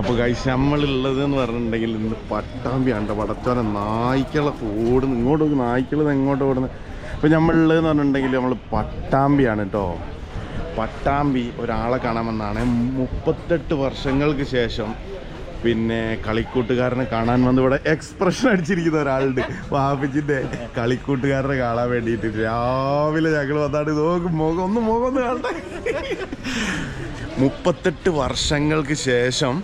അപ്പോൾ കഴിച്ച് നമ്മളുള്ളത് എന്ന് പറഞ്ഞിട്ടുണ്ടെങ്കിൽ ഇന്ന് പട്ടാമ്പിയാണ് പടച്ചോനെ നായ്ക്കളെ ഓടുന്നു. ഇങ്ങോട്ട് നോക്കി നായ്ക്കളത് എങ്ങോട്ട് ഓടുന്നത്. അപ്പോൾ നമ്മളുള്ളതെന്ന് പറഞ്ഞിട്ടുണ്ടെങ്കിൽ നമ്മൾ പട്ടാമ്പിയാണ് കേട്ടോ പട്ടാമ്പി ഒരാളെ കാണാമെന്നാണ്. മുപ്പത്തെട്ട് വർഷങ്ങൾക്ക് ശേഷം പിന്നെ കളിക്കൂട്ടുകാരനെ കാണാൻ വന്ന് ഇവിടെ എക്സ്പ്രഷൻ അടിച്ചിരിക്കുന്ന ഒരാളുണ്ട്. വാപ്പിച്ചിന്റെ കളിക്കൂട്ടുകാരനെ കാണാൻ വേണ്ടിയിട്ട് രാവിലെ ഞങ്ങൾ വന്നാണ് നോക്കും മുഖം ഒന്ന് മുഖം ഒന്ന് കാണട്ടെ. മുപ്പത്തെട്ട് വർഷങ്ങൾക്ക് ശേഷം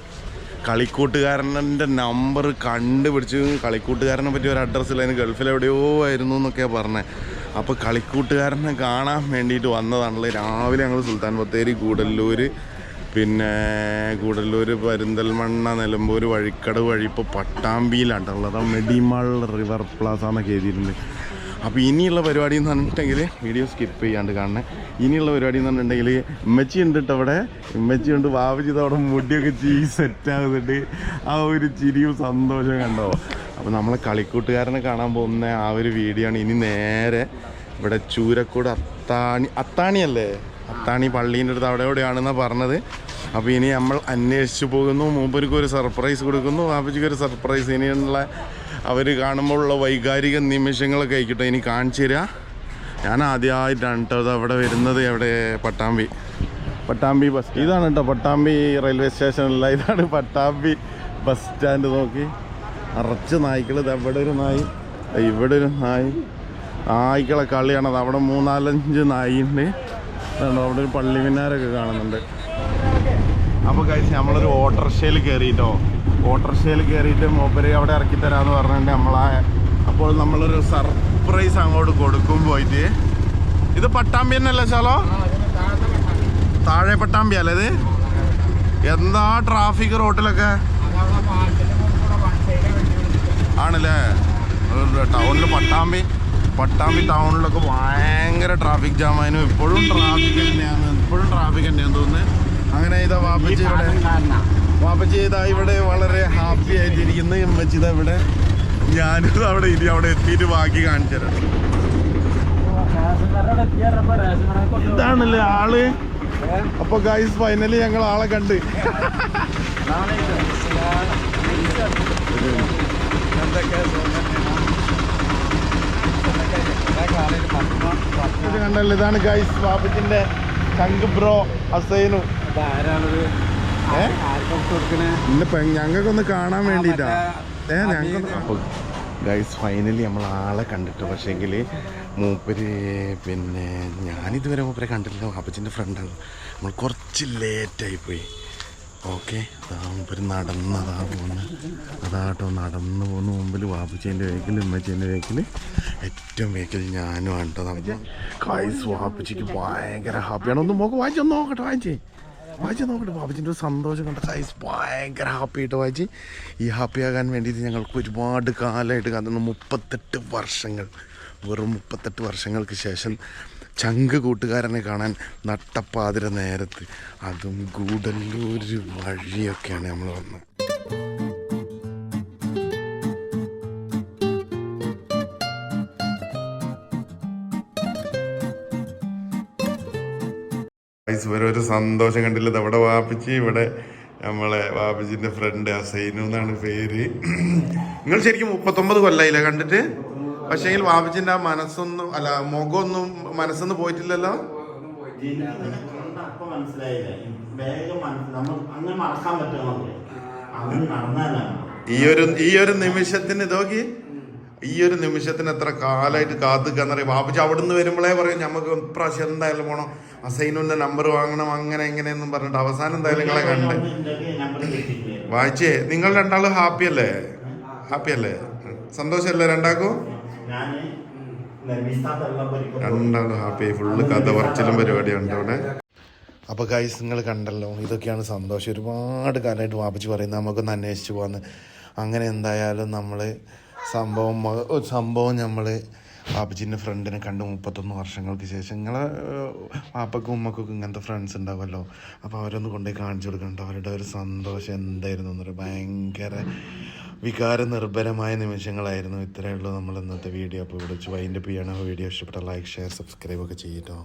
കളിക്കൂട്ടുകാരന്റെ നമ്പർ കണ്ടുപിടിച്ച് കളിക്കൂട്ടുകാരനെ പറ്റി ഒരു അഡ്രസ്സ് അഡ്രസ്സിലായിരുന്നു ഗൾഫിൽ എവിടെയോ ആയിരുന്നു എന്നൊക്കെയാണ് പറഞ്ഞത് അപ്പോൾ കളിക്കൂട്ടുകാരനെ കാണാൻ വേണ്ടിയിട്ട് വന്നതാണല്ലോ. രാവിലെ ഞങ്ങൾ സുൽത്താൻ ബത്തേരി കൂടല്ലൂർ പിന്നെ കൂടല്ലൂർ പരിന്തൽമണ്ണ നിലമ്പൂർ വഴിക്കട് വഴി ഇപ്പോൾ പട്ടാമ്പിയിലാണ്ടുള്ളത് മെഡിമാൾ റിവർ പ്ലാസ എന്നൊക്കെ എഴുതിയിട്ടുണ്ട്. അപ്പോൾ ഇനിയുള്ള പരിപാടി എന്ന് പറഞ്ഞിട്ടുണ്ടെങ്കിൽ വീഡിയോ സ്കിപ്പ് ചെയ്യാണ്ട് കാണണേ. ഇനിയുള്ള പരിപാടി എന്ന് പറഞ്ഞിട്ടുണ്ടെങ്കിൽ ഉമ്മച്ചി ഉണ്ട് അവിടെ. ഉമ്മച്ചി ഉണ്ട് ചെയ്ത് അവിടെ മുടിയൊക്കെ ചീ സെറ്റ് ആകുന്നുണ്ട്. ആ ഒരു ചിരിയും സന്തോഷവും കണ്ടോ? അപ്പോൾ നമ്മളെ കളിക്കൂട്ടുകാരനെ കാണാൻ പോകുന്ന ആ ഒരു വീഡിയോ ആണ് ഇനി നേരെ ഇവിടെ ചൂരക്കോട് അത്താണി അത്താണിയല്ലേ അത്താണി പള്ളീന്റെ അടുത്ത് അവിടെ എവിടെയാണെന്നാണ് പറഞ്ഞത്. അപ്പോൾ ഇനി നമ്മൾ അന്വേഷിച്ച് പോകുന്നു. മൂപ്പർക്ക് ഒരു സർപ്രൈസ് കൊടുക്കുന്നു. വാപ്പച്ചിക്ക് ഒരു സർപ്രൈസ് ഇനിയുള്ള അവർ കാണുമ്പോഴുള്ള വൈകാരിക നിമിഷങ്ങളൊക്കെ ആയിക്കോട്ടെ. ഇനി കാണിച്ചു തരിക ഞാൻ ആദ്യമായിട്ടാണ് കേട്ടോ അത് അവിടെ വരുന്നത്. അവിടെ പട്ടാമ്പി. പട്ടാമ്പി ബസ് ഇതാണ് കേട്ടോ പട്ടാമ്പി റെയിൽവേ സ്റ്റേഷനല്ല ഇതാണ് പട്ടാമ്പി ബസ് സ്റ്റാൻഡ് നോക്കി. നിറച്ച് നായ്ക്കൾ ഇത് അവിടെ ഒരു നായി. ഇവിടെ ഒരു നായി. നായ്ക്കളെ കളിയാണത് അവിടെ മൂന്നാലഞ്ച് നായിണ്ട്. അതുകൊണ്ട് അവിടെ ഒരു പള്ളി മിന്നാരൊക്കെ കാണുന്നുണ്ട്. അപ്പോൾ കഴിച്ച് നമ്മളൊരു ഓട്ടോറിക്ഷയിൽ കയറിയിട്ടോ ഓട്ടോറിക്ഷയിൽ കയറിയിട്ട് മൂപ്പര് അവിടെ ഇറക്കി തരാമെന്ന് പറഞ്ഞിട്ട് നമ്മളാ. അപ്പോൾ നമ്മളൊരു സർപ്രൈസ് അങ്ങോട്ട് കൊടുക്കും പോയിട്ട്. ഇത് പട്ടാമ്പി തന്നെയല്ലേ ശാലോ? താഴെ പട്ടാമ്പി അല്ലേ ഇത്? എന്താ ട്രാഫിക് റോട്ടിലൊക്കെ? ആണല്ലേ? ടൗണിൽ പട്ടാമ്പി. പട്ടാമ്പി ടൗണിലൊക്കെ ഭയങ്കര ട്രാഫിക് ജാം ആയിരുന്നു. ഇപ്പോഴും ട്രാഫിക് തന്നെയാണ് ഇപ്പോഴും ട്രാഫിക് തന്നെയാന്ന് തോന്നുന്നത് അങ്ങനെ ഇതാ വാപ്പച്ചി ഇവിടെ വാപ്പച്ചി ഇതാ ഇവിടെ വളരെ ഹാപ്പി ആയിട്ടിരിക്കുന്നു. അമ്മച്ചി ഇതാ ഇവിടെ. ഞാനിത് അവിടെ ഇനി അവിടെ എത്തിയിട്ട് ബാക്കി കാണിച്ചു തരാം. ഇതാണല്ലേ ആൾ? അപ്പൊ ഗൈസ് ഫൈനലി ഞങ്ങൾ ആളെ കണ്ട്. ഇത് കണ്ടല്ലോ ഇതാണ് ഗൈസ് ബാബുജിന്റെ ചങ്ക് ബ്രോ അസൈനു. ഏ? ഇന്നിപ്പോ ഞങ്ങൾക്കൊന്ന് കാണാൻ വേണ്ടിട്ടാ. ഏ ഞങ്ങൾക്ക് ഗൈസ് ഫൈനലി നമ്മൾ ആളെ കണ്ടിട്ടു. പക്ഷേങ്കിൽ മൂപ്പര് പിന്നെ ഞാനിതുവരെ മൂപ്പരെ കണ്ടിട്ടില്ല. അപ്പച്ചന്റെ ഫ്രണ്ടാണ് നമ്മൾ കുറച്ച് ലേറ്റായി പോയി ഓക്കെ അതാ മൂപ്പര് നടന്ന് അതാ പോകുന്നു അതാട്ടോ നടന്ന് പോകുന്ന മുമ്പിൽ വാപ്പച്ചേന്റെ വേക്കിൽ ഉമ്മച്ചേന്റെ വേക്കിൽ ഏറ്റവും വേക്കിൽ ഞാനും ആണ് കേട്ടോ നമ്മൾ ഗൈസ് വാപ്പച്ചിക്ക് ഭയങ്കര ഹാപ്പിയാണ് ഒന്ന് നോക്ക് വായിച്ച് ഒന്ന് നോക്കട്ടെ വായിച്ചേ വായിച്ച് നോക്കട്ടെ ബാബുജിന്റെ ഒരു സന്തോഷം കണ്ട സൈസ് ഭയങ്കര ഹാപ്പി ആയിട്ട് വായിച്ച് ഈ ഹാപ്പി ആകാൻ വേണ്ടിയിട്ട് ഞങ്ങൾക്ക് ഒരുപാട് കാലമായിട്ട് കാണുന്നു മുപ്പത്തെട്ട് വർഷങ്ങൾ വെറും മുപ്പത്തെട്ട് വർഷങ്ങൾക്ക് ശേഷം ചങ്ക് കൂട്ടുകാരനെ കാണാൻ നട്ടപ്പാതിര നേരത്ത്. അതും ഗൂഡല്ലൂർ വഴിയൊക്കെയാണ് നമ്മൾ വന്നത്. ഗൈസ് വരെ ഒരു സന്തോഷം കണ്ടില്ല. ഇത് അവിടെ വാപ്പിച്ച്? ഇവിടെ നമ്മളെ വാപ്പിച്ചിന്റെ ഫ്രണ്ട് അസൈനു എന്നാണ് പേര്. നിങ്ങൾ ശരിക്കും മുപ്പത്തൊമ്പത് കൊല്ലായില്ല കണ്ടിട്ട്? പക്ഷേങ്കിൽ വാപ്പിച്ചിന്റെ ആ മനസ്സൊന്നും അല്ല മുഖമൊന്നും മനസ്സൊന്നും പോയിട്ടില്ലല്ലോ? ഈ ഒരു ഈ ഒരു നിമിഷത്തിന് ഇതോക്കി ഈ ഒരു നിമിഷത്തിന് എത്ര കാലമായിട്ട് കാത്തുക്കാന്നറിയാം ബാബുജി അവിടുന്ന് വരുമ്പോഴേ പറയും നമുക്ക് ഇപ്രാവശ്യം എന്തായാലും പോണം. അസൈനുന്റെ നമ്പർ വാങ്ങണം അങ്ങനെ എങ്ങനെയെന്നും പറഞ്ഞിട്ട് അവസാനം എന്തായാലും നിങ്ങളെ കണ്ട്. വായിച്ചേ നിങ്ങൾ രണ്ടാളും ഹാപ്പി അല്ലേ? ഹാപ്പി അല്ലേ? സന്തോഷല്ലേ രണ്ടാക്കും രണ്ടാളും ഹാപ്പി. ഫുള്ള് കഥ പറച്ചിലും പരിപാടിയുണ്ട് അവിടെ. അപ്പോൾ ഗൈസ് നിങ്ങൾ കണ്ടല്ലോ ഇതൊക്കെയാണ് സന്തോഷം. ഒരുപാട് കാലമായിട്ട് വാപ്പച്ചി പറയുന്നത് നമുക്കൊന്ന് അന്വേഷിച്ച് പോകാന്ന് അങ്ങനെ എന്തായാലും നമ്മൾ സംഭവം സംഭവം നമ്മൾ വാപ്പച്ചിന്റെ ഫ്രണ്ടിനെ കണ്ട് മുപ്പത്തൊന്ന് വർഷങ്ങൾക്ക് ശേഷം നിങ്ങളെ പാപ്പക്കും ഉമ്മക്കൊക്കെ ഇങ്ങനത്തെ ഫ്രണ്ട്സ് ഉണ്ടാവുമല്ലോ. അപ്പോൾ അവരൊന്ന് കൊണ്ടുപോയി കാണിച്ചു കൊടുക്കുന്നുണ്ട് അവരുടെ ഒരു സന്തോഷം എന്തായിരുന്നു എന്നൊരു ഭയങ്കര വികാര നിർഭരമായ നിമിഷങ്ങളായിരുന്നു. ഇത്രയേ ഉള്ളൂ നമ്മൾ ഇന്നത്തെ വീഡിയോ അപ്പോൾ വിളിച്ചു അതിന്റെ പിയാണ് വീഡിയോ ഇഷ്ടപ്പെട്ട ലൈക്ക് ഷെയർ സബ്സ്ക്രൈബ് ഒക്കെ ചെയ്യട്ടോ